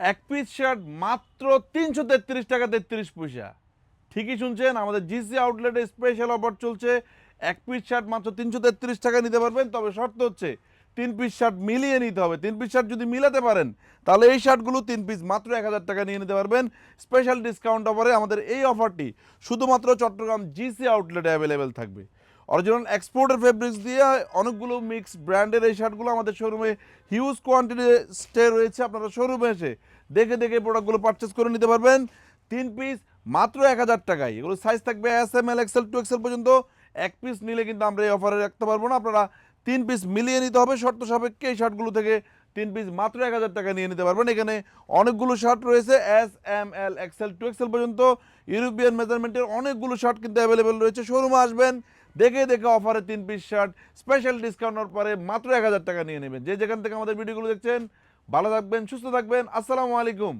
এক piece shirt মাত্র তিনশো তেত্রিশ টাকা তেত্রিশ পয়সা। ঠিকই শুনছেন, আমাদের জিসি আউটলেটে স্পেশাল অফার চলছে। এক পিস শার্ট মাত্র তিনশো তেত্রিশ টাকা নিতে পারবেন, তবে শর্ত হচ্ছে তিন পিস শার্ট মিলিয়ে নিতে হবে। তিন পিস শার্ট যদি মিলাতে পারেন, তাহলে এই শার্টগুলো তিন পিস মাত্র এক হাজার টাকা নিয়ে নিতে পারবেন। স্পেশাল ডিসকাউন্ট অফারে আমাদের এই অফারটি শুধুমাত্র চট্টগ্রাম জিসি আউটলেটে অ্যাভেলেবেল থাকবে। অরিজিনাল এক্সপোর্টের ফেব্রিক্স দিয়ে অনেকগুলো মিক্স ব্র্যান্ডের এই শার্টগুলো আমাদের শোরুমে হিউজ কোয়ান্টিটি স্টে রয়েছে। আপনারা শোরুমে এসে দেখে দেখে প্রোডাক্টগুলো পারচেস করে নিতে পারবেন। তিন পিস মাত্র এক হাজার টাকায়। এগুলো সাইজ থাকবে S M L XL two XL পর্যন্ত। এক পিস নিলে কিন্তু আমরা এই অফারে রাখতে পারব না। আপনারা তিন পিস মিলিয়ে নিতে হবে। শর্ত সাপেক্ষে এই শার্টগুলো থেকে তিন পিস মাত্র এক হাজার টাকা নিয়ে নিতে পারবেন। এখানে অনেকগুলো শার্ট রয়েছে S M L XL two XL পর্যন্ত। ইউরোপিয়ান মেজারমেন্টের অনেকগুলো শার্ট কিন্তু অ্যাভেলেবেল রয়েছে। শোরুমে আসবেন দেখে দেখে অফারে তিন পিস শার্ট স্পেশাল ডিসকাউন্টের পরে মাত্র এক হাজার টাকা নিয়ে নেবেন। যে যেখান থেকে আমাদের ভিডিওগুলো দেখছেন, ভালো থাকবেন, সুস্থ থাকবেন। আসসালামু আলাইকুম।